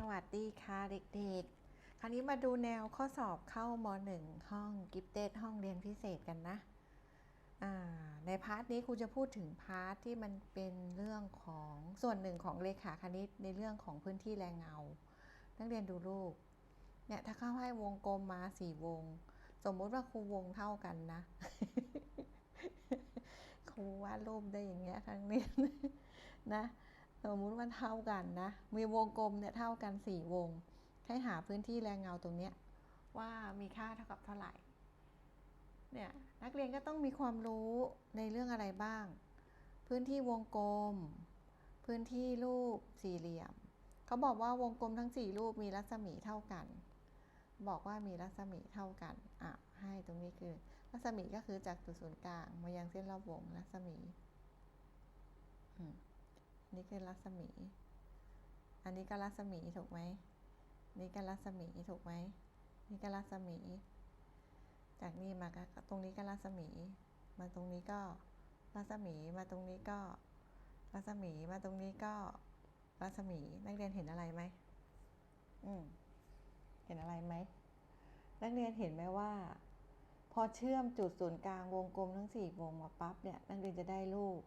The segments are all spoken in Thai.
สวัสดีค่ะเด็กๆ คราวนี้มาดูแนวข้อสอบเข้ามหนึ่งห้องกิฟเต็ดห้องเรียนพิเศษกันนะ ในพาร์ทนี้ครูจะพูดถึงพาร์ทที่มันเป็นเรื่องของส่วนหนึ่งของเลขาคณิตในเรื่องของพื้นที่แรงเงา นักเรียนดูรูป เนี่ยถ้าเข้าให้วงกลมมาสี่วง สมมติว่าครูวงเท่ากันนะ ครูวาดรูปได้อย่างเงี้ยครั้งนี้นะ สมมุติว่าเท่ากันนะมีวงกลมเนี่ยเท่ากันสี่วง ให้หาพื้นที่แรงเงาตรงเนี้ยว่ามีค่าเท่ากับเท่าไหร่ เนี่ยนักเรียนก็ต้องมีความรู้ในเรื่องอะไรบ้าง พื้นที่วงกลม พื้นที่รูปสี่เหลี่ยม เขาบอกว่าวงกลมทั้งสี่รูปมีรัศมีเท่ากัน บอกว่ามีรัศมีเท่ากัน อะ ให้ตรงนี้คือ รัศมีก็คือจากจุดศูนย์กลางมายังเส้นรอบวงรัศมี อืม นี่คือรัศมี อันนี้ก็รัศมีถูกไหม นี่ก็รัศมีถูกไหม นี่ก็รัศมี จากนี่มาก็ตรงนี้ก็รัศมี มาตรงนี้ก็รัศมี มาตรงนี้ก็ รัศมี มาตรงนี้ก็ รัศมี นักเรียนเห็นอะไรไหม อืม เห็นอะไรไหม นักเรียนเห็นไหมว่า พอเชื่อมจุดศูนย์กลางวงกลมทั้งสี่วงมาปั๊บเนี่ย นักเรียนจะได้รูป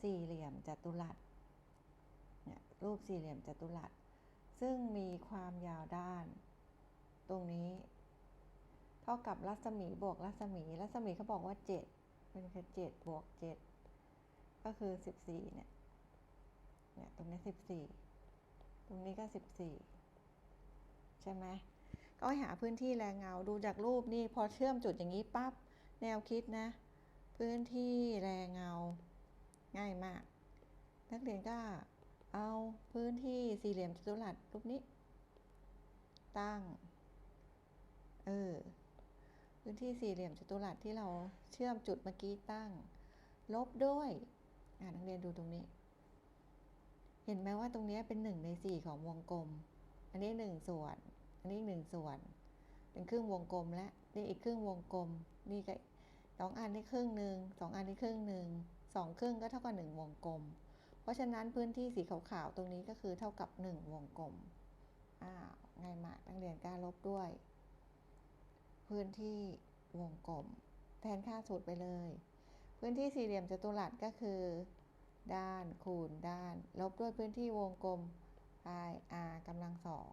สี่เหลี่ยมจัตุรัส รูปสี่เหลี่ยมจัตุรัส ซึ่งมีความยาวด้าน ตรงนี้ เท่ากับรัศมีบวกรัศมี รัศมีเขาบอกว่าเจ็ดเป็นคือเจ็ดบวกเจ็ดก็คือสิบสี่เนี่ย เนี่ย ตรงนี้สิบสี่ตรงนี้ก็สิบสี่ใช่ไหมก็หาพื้นที่แรงเงาดูจากรูปนี่พอเชื่อมจุดอย่างนี้ปั๊บแนวคิดนะ พื้นที่แรงเงาง่ายมาก นักเรียนก็ เอาพื้นที่สี่เหลี่ยมจัตุรัสรูปนี้ ตั้ง เออ พื้นที่สี่เหลี่ยมจัตุรัสที่เราเชื่อมจุดเมื่อกี้ตั้ง ลบด้วย อ่านักเรียนดูตรงนี้ เห็นไหมว่าตรงนี้เป็นหนึ่งในสี่ของวงกลม อันนี้หนึ่งส่วน อันนี้หนึ่งส่วน เป็นครึ่งวงกลมและนี่อีกครึ่งวงกลม นี่ก็สองอันนี้ครึ่งหนึ่งสองอันนี้ครึ่งหนึ่งสองครึ่งก็เท่ากับหนึ่งวงกลม เพราะฉะนั้นพื้นที่สีขาวๆตรงนี้ก็คือเท่ากับหนึ่งวงกลม อ้าว ง่ายมากนักเรียนกล้าลบด้วย พื้นที่วงกลม แทนค่าสูตรไปเลย พื้นที่สี่เหลี่ยมจัตุรัสก็คือ ด้านคูณด้าน ลบด้วยพื้นที่วงกลม i r กำลังสอง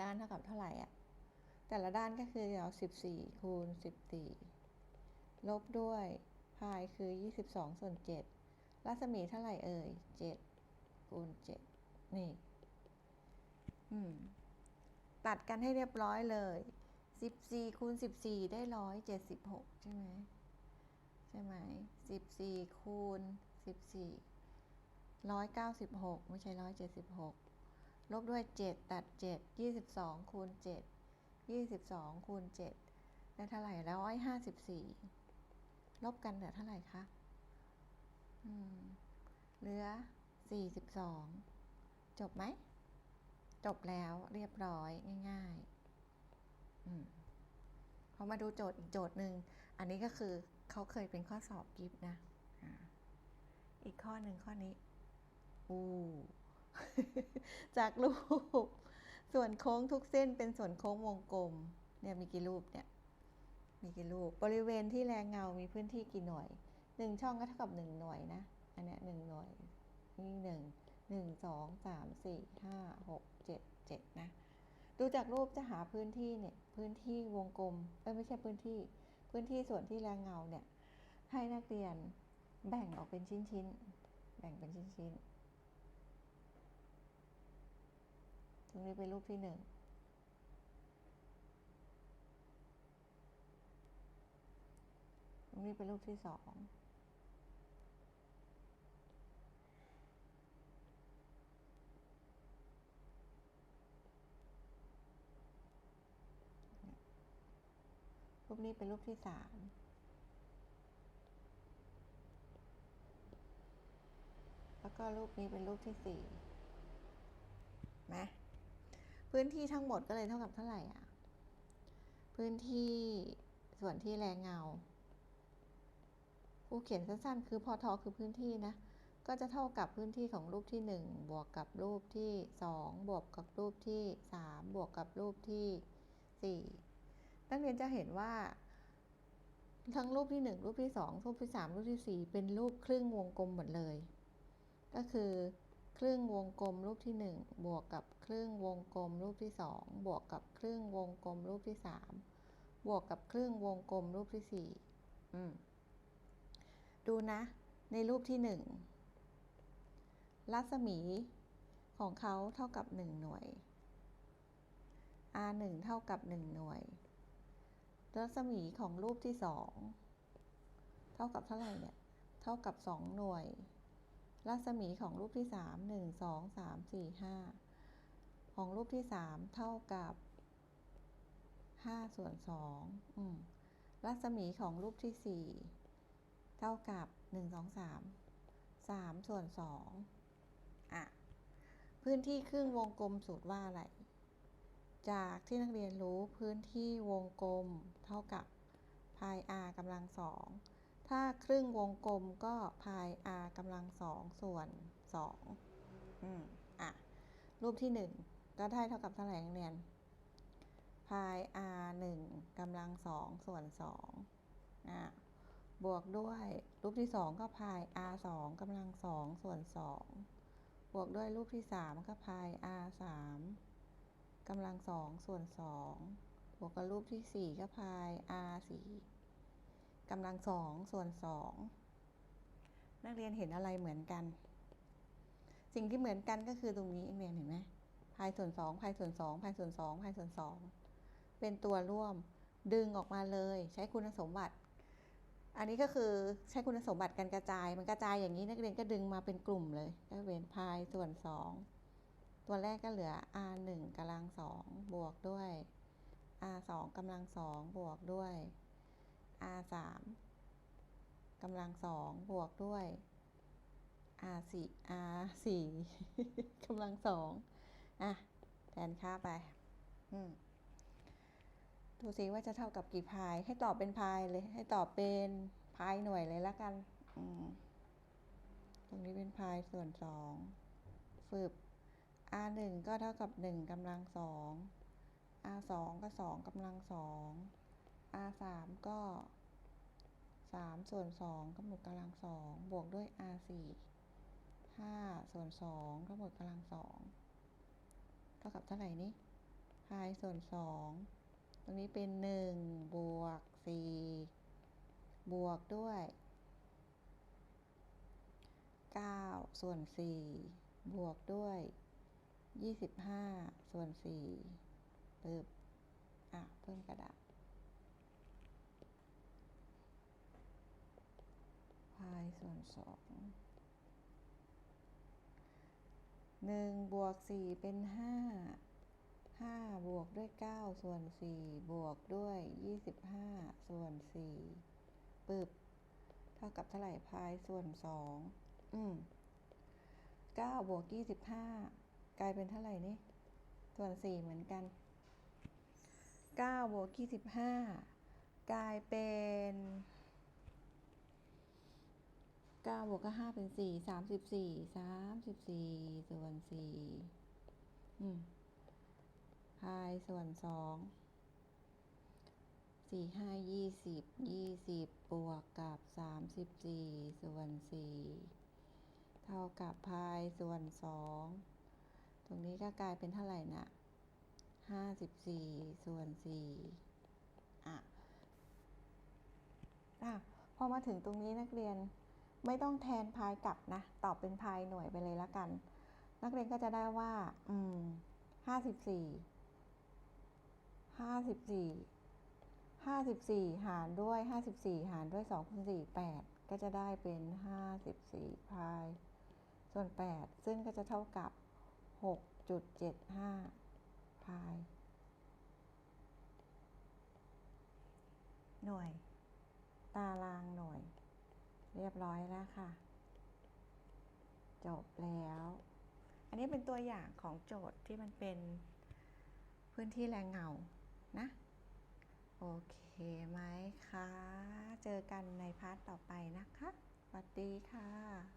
ด้านเท่ากับเท่าไหร่อะ แต่ละด้านก็คือเดี๋ยวสิบสี่คูณสิบสี่ลบด้วยพายคือยี่สิบสองส่วนเจ็ด รัศมีเท่าไหร่เอ่ยเจ็ดคูณเจ็ดนี่ อืม ตัดกันให้เรียบร้อยเลยสิบสี่คูณสิบสี่ได้ร้อยเจ็ดสิบหกใช่ไหมใช่ไหมสิบสี่คูณสิบสี่ร้อยเก้าสิบหกไม่ใช่ร้อยเจ็ดสิบหกลบด้วยเจ็ดตัดเจ็ดยี่สิบสองคูณเจ็ดยี่สิบสองคูณเจ็ดได้เท่าไหร่แล้วร้อยห้าสิบสี่ลบกันเหลือเท่าไหร่คะอืม เหลือสี่สิบสองจบไหม จบแล้วเรียบร้อยง่ายๆอืมพอมาดูโจทย์อีกโจทย์หนึ่ง อันนี้ก็คือเขาเคยเป็นข้อสอบกิฟต์นะ อีกข้อหนึ่งข้อนี้ อู้ จากรูป ส่วนโค้งทุกเส้นเป็นส่วนโค้งวงกลม เนี่ยมีกี่รูปเนี่ย มีกี่รูป บริเวณที่แรงเงามีพื้นที่กี่หน่วย หนึ่งช่องก็เท่ากับหนึ่งหน่วยนะ อันนี้หนึ่งหน่วยนี่หนึ่งหนึ่งสองสามสี่ห้าหกเจ็ดเจ็ดนะ ดูจากรูปจะหาพื้นที่เนี่ย พื้นที่วงกลมเอ้ยไม่ใช่พื้นที่ พื้นที่ส่วนที่แรงเงาเนี่ย ให้นักเรียนแบ่งออกเป็นชิ้นๆ แบ่งเป็นชิ้นๆ ตรงนี้เป็นรูปที่หนึ่งตรงนี้เป็นรูปที่สอง นี้เป็นรูปที่สามแล้วก็รูปนี้เป็นรูปที่สี่นะพื้นที่ทั้งหมดก็เลยเท่ากับเท่าไหร่อะ พื้นที่ส่วนที่แรงเงาครูเขียนสั้นๆ คือพอทอคือพื้นที่นะ ก็จะเท่ากับพื้นที่ของรูปที่ 1 บวกกับรูปที่ 2 บวกกับรูปที่ 3 บวกกับรูปที่ 4 นักเรียนจะเห็นว่า ทั้งรูปที่ 1 รูปที่ 2 รูปที่ 3 รูปที่ 4 เป็นรูปครึ่งวงกลมหมดเลย ก็คือครึ่งวงกลมรูปที่ 1 บวกกับครึ่งวงกลมรูปที่ 2 บวกกับครึ่งวงกลมรูปที่ 3 บวกกับครึ่งวงกลมรูปที่ 4 อืมดูนะ ในรูปที่ 1 รัศมีของเขาเท่ากับ 1 หน่วย r 1เท่ากับ 1 หน่วย รัศมีของรูปที่2เท่ากับเท่าไหร่เนี่ย เท่ากับ2หน่วย รัศมีของรูปที่3 1 2 3 4 5ของรูปที่3เท่ากับ5ส่วน2อืมรัศมีของรูปที่4เท่ากับ1 2 3 3ส่วน2อะ พื้นที่ครึ่งวงกลมสูตรว่าอะไร จากที่นักเรียนรู้พื้นที่วงกลมเท่ากับพาย r กำลังสอง ถ้าครึ่งวงกลมก็พาย r กำลังสองส่วนสองอืมอะ รูปที่หนึ่งก็ได้เท่ากับเท่าไหร่นักเรียนพาย r หนึ่งกำลังสองส่วนสองอะ บวกด้วยรูปที่สองก็พาย r สองกำลังสองส่วนสอง บวกด้วยรูปที่สามก็พาย r สาม กำลังสองส่วนสองบวกกับรูปที่สี่ก็พาย r สี่กำลังสองส่วนสองนักเรียนเห็นอะไรเหมือนกัน สิ่งที่เหมือนกันก็คือตรงนี้นักเรียนเห็นไหมพายส่วนสองพายส่วนสองพายส่วนสองพายส่วนสองเป็นตัวร่วมดึงออกมาเลยใช้คุณสมบัติ อันนี้ก็คือใช้คุณสมบัติการกระจาย มันกระจายอย่างนี้นักเรียนก็ดึงมาเป็นกลุ่มเลยก็เป็นพายส่วนสอง ตัวแรกก็เหลือ r 1กำลังสองบวกด้วย r 2กำลังสองบวกด้วย r 3กำลังสองบวกด้วย r 4 r 4กำลังสองอะแทนค่าไป อืมดูสิว่าจะเท่ากับกี่พาย ให้ตอบเป็นพายเลย ให้ตอบเป็นพายหน่วยเลยละกัน ตรงนี้เป็นพายส่วนสอง ฝึบ r หนึ่งก็เท่ากับหนึ่งกำลังสอง r สองก็สองกำลังสอง r สามก็สามส่วนสองก็หมดกำลังสองบวกด้วย r สี่ห้าส่วนสองก็หมดกำลังสองเท่ากับเท่าไหร่นี่พายส่วนสองตรงนี้เป็นหนึ่งบวกสี่บวกด้วยเก้าส่วนสี่บวกด้วย ยี่สิบห้าส่วนสี่ปึ๊บอะ เพิ่มกระดาษ พายส่วนสองหนึ่งบวกสี่เป็นห้าห้าบวกด้วยเก้าส่วนสี่บวกด้วยยี่สิบห้าส่วนสี่ปึ๊บ เท่ากับเท่าไหร่พายส่วนสองอืมเก้าบวกยี่สิบห้า กลายเป็นเท่าไหร่นี่ส่วนสี่เหมือนกันเก้าบวกยี่สิบห้ากลายเป็นเก้าบวกก็ห้าเป็นสี่สามสิบสี่สามสิบสี่ส่วนสี่อืมพายส่วนสองสี่ห้ายี่สิบยี่สิบบวกกับสามสิบสี่ส่วนสี่เท่ากับพายส่วนสอง ตรงนี้ก็กลายเป็นเท่าไหร่นะห้าสิบสี่ส่วนสี่อะอะพอมาถึงตรงนี้นักเรียนไม่ต้องแทนพายกลับนะ ตอบเป็นพายหน่วยไปเลยละกัน นักเรียนก็จะได้ว่า อืมห้าสิบสี่ห้าสิบสี่ห้าสิบสี่หารด้วยห้าสิบสี่หารด้วยสองคูณสี่แปดก็จะได้เป็นห้าสิบสี่พาย ส่วนแปดซึ่งก็จะเท่ากับ หกจุดเจ็ดห้าพาย หน่วย ตารางหน่วย เรียบร้อยแล้วค่ะ จบแล้ว อันนี้เป็นตัวอย่างของโจทย์ที่มันเป็นพื้นที่แรงเงา นะ โอเคไหมคะ เจอกันในพาร์ทต่อไปนะคะ สวัสดีค่ะ